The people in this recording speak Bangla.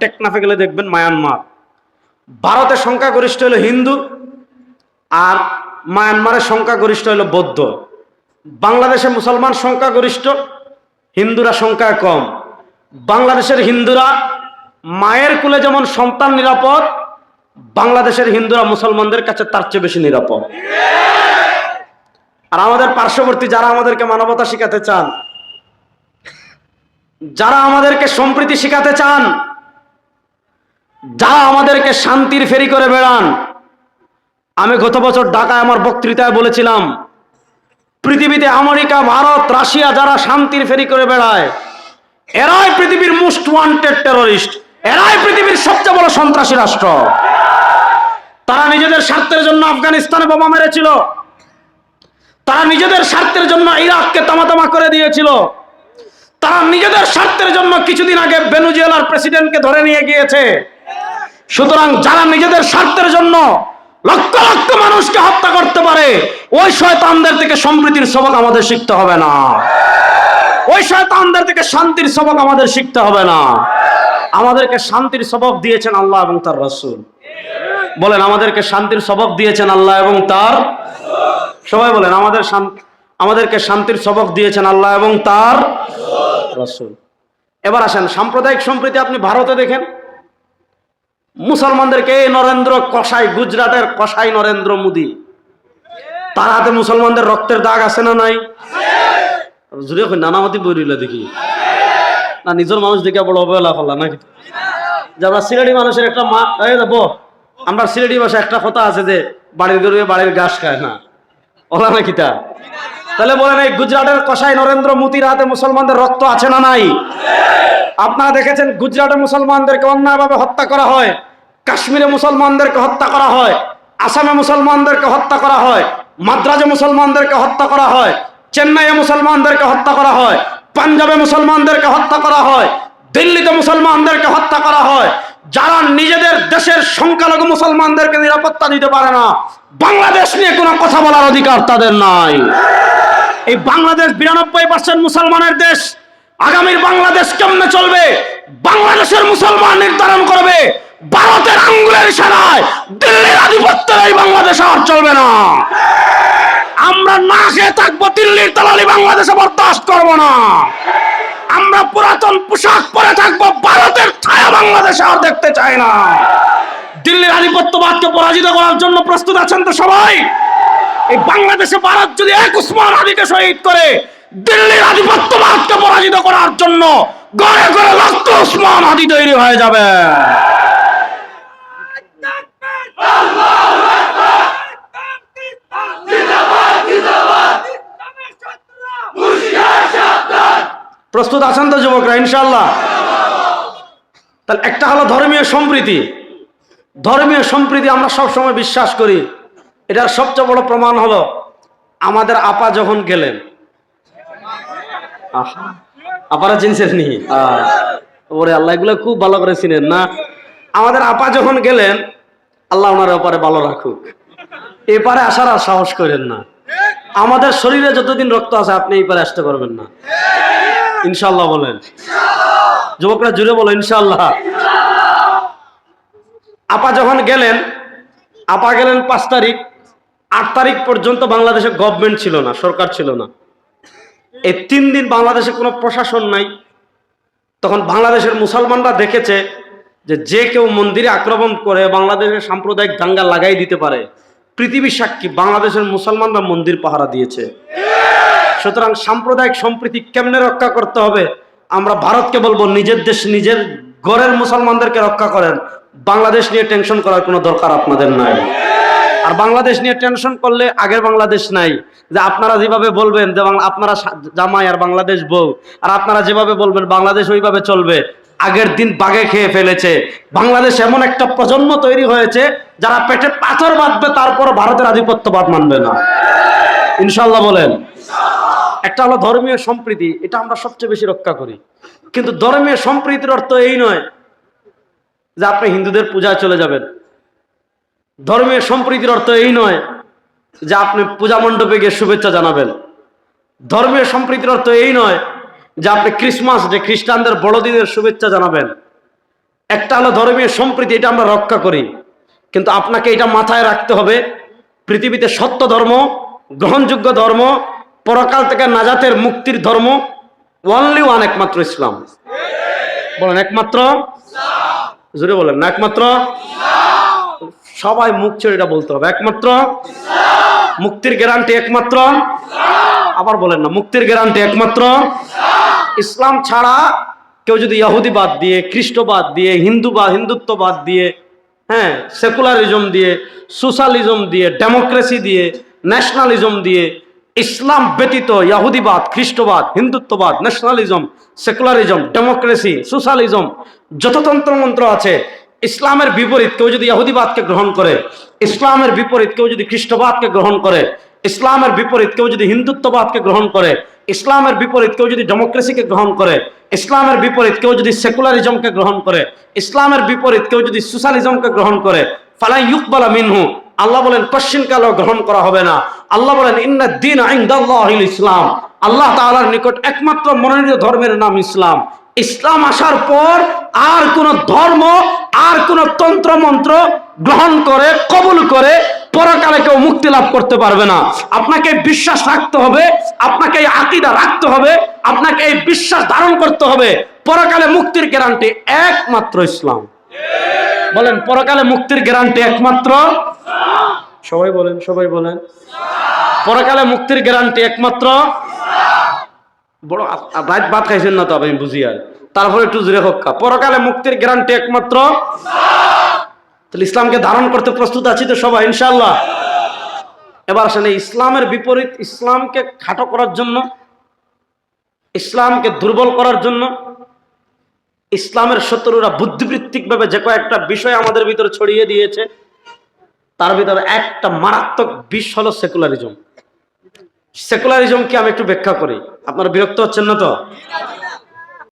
টেকনাফে গেলে দেখবেন মায়ানমার। ভারতের সংখ্যাগরিষ্ঠ হলো হিন্দু আর মায়ানমারের সংখ্যাগরিষ্ঠ হলো বৌদ্ধ। বাংলাদেশে মুসলমান সংখ্যাগরিষ্ঠ, হিন্দুরা সংখ্যায় কম। বাংলাদেশের হিন্দুরা মায়ের কুলে যেমন সন্তান নিরাপদ, বাংলাদেশের হিন্দুরা মুসলমানদের কাছে তার চেয়ে বেশি নিরাপদ। আর আমাদের পার্শ্ববর্তী যারা আমাদেরকে মানবতা শিখাতে চান, যারা আমাদেরকে সম্প্রীতি শিখাতে চান যারা আমাদেরকে শান্তির ফেরি করে বেড়ান। আমি গত বছর ঢাকায় আমার বক্তৃতায় বলেছিলাম, পৃথিবীতে আমেরিকা, ভারত, রাশিয়া যারা শান্তির ফেরি করে বেড়ায়, এরাই পৃথিবীর মোস্ট ওয়ান্টেড টেররিস্ট, এরাই পৃথিবীর সবচেয়ে বড় সন্ত্রাসী রাষ্ট্র। তারা নিজেদের স্বার্থের জন্য আফগানিস্তানে বোমা মেরেছিল। তারা নিজেদের স্বার্থের জন্য ইরাককে তামাতামা করে দিয়েছিল। তারা নিজেদের স্বার্থের জন্য কিছুদিন আগে ভেনুজুয়েলার প্রেসিডেন্টকে ধরে নিয়ে গিয়েছে। সুতরাং যারা নিজেদের স্বার্থের জন্য লক্ষ লক্ষ মানুষকে হত্যা করতে পারে, ওই শয়তানদের থেকে সম্প্রীতির সবক আমাদের শিখতে হবে না। ওই শয়তানদের থেকে শান্তির সবক আমাদের শিখতে হবে না। আমাদেরকে শান্তির সবক দিয়েছেন আল্লাহ এবং তার রসুল। বলেন, আমাদেরকে শান্তির সবক দিয়েছেন আল্লাহ এবং তার সবাই বলেন, আমাদের আমাদেরকে শান্তির সবক দিয়েছেন আল্লাহ এবং তার রসুল। এবার আসেন, সাম্প্রদায়িক সম্প্রীতি আপনি ভারতে দেখেন। মুসলমানদেরকে নরেন্দ্র কসাই, গুজরাটের কসাই নরেন্দ্র মোদী। তার হাতে মুসলমানদের রক্তের দাগ আছে না নাই? জুড়ে কই নানামতি বইরিলা দেখি। না, নিজের মানুষ দেখে বড় অবহেলা করলা নাকি? যে আমরা সিলেটি মানুষের একটা মা এই দেখো আমরা সিলেটি ভাষা একটা কথা আছে যে, বাড়ির গরুয়ে বাড়ির ঘাস খায় না। ওলা নাকি তা? তাহলে বলেন এই গুজরাটের কসাই নরেন্দ্র মোদির হাতে মুসলমানদের রক্ত আছে না নাই? আপনারা দেখেছেন গুজরাটে মুসলমানদেরকে অন্যায়ভাবে হত্যা করা হয়। কাশ্মীরে মুসলমানদেরকে হত্যা করা হয়, আসামে মুসলমানদেরকে হত্যা করা হয়, মাদ্রাজে মুসলমানদেরকে হত্যা করা হয়, চেন্নাইয়ে মুসলমানদেরকে হত্যা করা হয়, পাঞ্জাবে মুসলমানদেরকে হত্যা করা হয়, দিল্লিতে মুসলমানদেরকে হত্যা করা হয়, যারা নিজেদের দেশের সংখ্যালঘু মুসলমানদেরকে নিরাপত্তা দিতে পারে না, বাংলাদেশ নিয়ে কোনো কথা বলার অধিকার তাদের নাই। এই বাংলাদেশ বিরানব্বই পার্সেন্ট মুসলমানের দেশ, আগামীর বাংলাদেশ কেমনে চলবে? বাংলাদেশের মুসলমান নির্ধারণ করবে। ভারতের আঙ্গুলের ইশারায় দিল্লির আধিপত্যের এই বাংলাদেশ আর চলবে না। আমরা না খেয়ে থাকব দিল্লির দালালি বাংলাদেশে বরদাস্ত করব না। আমরা পুরাতন পোশাক পরে থাকব ভারতের ছায়া বাংলাদেশে আর দেখতে চাই না। দিল্লির আধিপত্যবাদকে পরাজিত করার জন্য প্রস্তুত আছেন তো সবাই? এই বাংলাদেশে ভারত যদি এক উসমান আদিকে শহীদ করে, দিল্লির আধিপত্যবাদকে পরাজিত করার জন্য গড়ে গড়ে লক্ষ উসমান আদি তৈরি হয়ে যাবে। প্রস্তুত আছেন তো যুবকরা ইনশাল্লাহ তাহলে একটা হলো ধর্মীয় সম্প্রীতি। ধর্মীয় সম্প্রীতি আমরা সবসময় বিশ্বাস করি। এটার সবচেয়ে বড় প্রমাণ হলো আমাদের আপা যখন গেলেন। আপারা চিনছেন নি ওরে আল্লাহ, এগুলো খুব ভালো করে চিনেন না। আমাদের আপা যখন গেলেন আল্লাহ ওনার ওপারে ভালো রাখুক। এপারে আসার আর সাহস করেন না। আমাদের শরীরে যতদিন রক্ত আছে, আপনি এই পারে আসতে পারবেন না। ইনশাল্লাহ বলেন। যুবকরা জুড়ে বলো ইনশাল্লাহ আপা যখন গেলেন, আপা গেলেন পাঁচ তারিখ, আট তারিখ পর্যন্ত বাংলাদেশে গভর্নমেন্ট ছিল না, সরকার ছিল না। এই তিন দিন বাংলাদেশে কোনো প্রশাসন নাই। তখন বাংলাদেশের মুসলমানরা দেখেছে যে যে কেউ মন্দিরে আক্রমণ করে বাংলাদেশের সাম্প্রদায়িক দাঙ্গা লাগাই দিতে পারে পৃথিবীর সাক্ষী বাংলাদেশের মুসলমানরা মন্দির পাহারা দিয়েছে। সুতরাং সাম্প্রদায়িক সম্প্রীতি কেমনে রক্ষা করতে হবে? আমরা ভারতকে বলব, নিজের দেশ, নিজের ঘরের মুসলমানদেরকে রক্ষা করেন। বাংলাদেশ নিয়ে টেনশন করার কোনো দরকার আপনাদের নাই। আর বাংলাদেশ নিয়ে টেনশন করলে আগের বাংলাদেশ নাই। যে আপনারা যেভাবে বলবেন যে আপনারা জামাই আর বাংলাদেশ বউ, আর আপনারা যেভাবে বলবেন বাংলাদেশ ওইভাবে চলবে। আগের দিন বাগে খেয়ে ফেলেছে। বাংলাদেশ এমন একটা প্রজন্ম তৈরি হয়েছে, যারা পেটে পাথর বাঁধবে, তারপর ভারতের আধিপত্যবাদ মানবে না। ইনশাল্লাহ বলেন, একটা হলো ধর্মীয় সম্প্রীতি, এটা আমরা সবচেয়ে বেশি রক্ষা করি। কিন্তু ধর্মীয় সম্প্রীতির অর্থ এই নয় যে আপনি হিন্দুদের পূজায় চলে যাবেন। ধর্মীয় সম্প্রীতির অর্থ এই নয় যে আপনি পূজা মণ্ডপে গিয়ে শুভেচ্ছা জানাবেন। ধর্মীয় সম্প্রীতির অর্থ এই নয় যে আপনি ক্রিসমাস যে খ্রিস্টানদের বড়দিনের শুভেচ্ছা জানাবেন। একটা হলো ধর্মীয় সম্প্রীতি, এটা আমরা রক্ষা করি। কিন্তু আপনাকে এটা মাথায় রাখতে হবে, পৃথিবীতে সত্য ধর্ম, গ্রহণযোগ্য ধর্ম, পরকাল থেকে নাজাতের মুক্তির ধর্ম ওয়ানলি ওয়ান একমাত্র ইসলাম। বলেন, একমাত্র জোরে বলেন না একমাত্র সবাই মুখ ছেড়ে এটা বলতে হবে, একমাত্র মুক্তির গ্যারান্টি একমাত্র আবার বলেন না, মুক্তির গ্যারান্টি একমাত্র ইসলাম ছাড়া কেউ যদি ইহুদি বাদ দিয়ে খ্রিস্ট বাদ দিয়ে হিন্দু বা হিন্দুত্ব বাদ দিয়ে হ্যাঁ সেকুলারিজম দিয়ে, সোশ্যালিজম দিয়ে, ডেমোক্রেসি দিয়ে, ন্যাশনালিজম দিয়ে, ইসলাম ব্যতীত ইয়াহুদিবাদ, খ্রিস্টবাদ, হিন্দুত্ববাদ, ন্যাশনালিজম, সেকুলারিজম, ডেমোক্রেসি, সোশ্যালিজম যত তন্ত্রমন্ত্র আছে, ইসলামের বিপরীত কেউ যদি ইহুদিবাদকে গ্রহণ করে, ইসলামের বিপরীত কেউ যদি খ্রিস্টবাদকে গ্রহণ করে, ইসলামের বিপরীত কেউ যদি হিন্দুত্ববাদকে গ্রহণ করে ইসলামের বিপরীত কেউ যদি ডেমোক্রেসিকে গ্রহণ করে, ইসলামের বিপরীত কেউ যদি সেকুলারিজমকে গ্রহণ করে, ইসলামের বিপরীত কেউ যদি সোশ্যালিজমকে গ্রহণ করে, ফালাই ইউকবালা মিনহু। আল্লাহ বলেন কোশ্চিন কালও গ্রহণ করা হবে না। আল্লাহ বলেন, ইন্না দিন আইন্দাল্লাহিল ইসলাম। আল্লাহ তাআলার নিকট একমাত্র মনোনীত ধর্মের নাম ইসলাম। ইসলাম আসার পর আর কোন ধর্ম, আর কোন তন্ত্র মন্ত্র গ্রহণ করে, কবুল করে পরকালে কেউ মুক্তি লাভ করতে পারবে না। আপনাকে বিশ্বাস রাখতে হবে, আপনাকে এই আকিদা রাখতে হবে, আপনাকে এই বিশ্বাস ধারণ করতে হবে। পরকালে মুক্তির গ্যারান্টি একমাত্র ইসলাম। বলেন, পরকালে মুক্তির গ্যারান্টি একমাত্র? সবাই বলেন সবাই বলেন। পরকালে মুক্তির গ্যারান্টি একমাত্র? বড় রাত খাইছেন না তো, আমি বুঝি আর। তারপরে একটু জুড়ে হক্কা পরকালে মুক্তির গ্যারান্টি একমাত্র? তাহলে ইসলামকে ধারণ করতে প্রস্তুত আছি তো সবাই ইনশাল্লাহ এবার আসেন ইসলামের বিপরীত, ইসলামকে খাটো করার জন্য, ইসলামকে দুর্বল করার জন্য, ইসলামের শত্রুরা বুদ্ধিবৃত্তিকভাবে যে কয়েকটা বিষয় আমাদের ভিতরে ছড়িয়ে দিয়েছে, তার ভিতরে একটা মারাত্মক বিষ হলো সেকুলারিজম। সেকুলারিজম কি আমি একটু ব্যাখ্যা করি। আপনারা বিরক্ত হচ্ছেন না তো?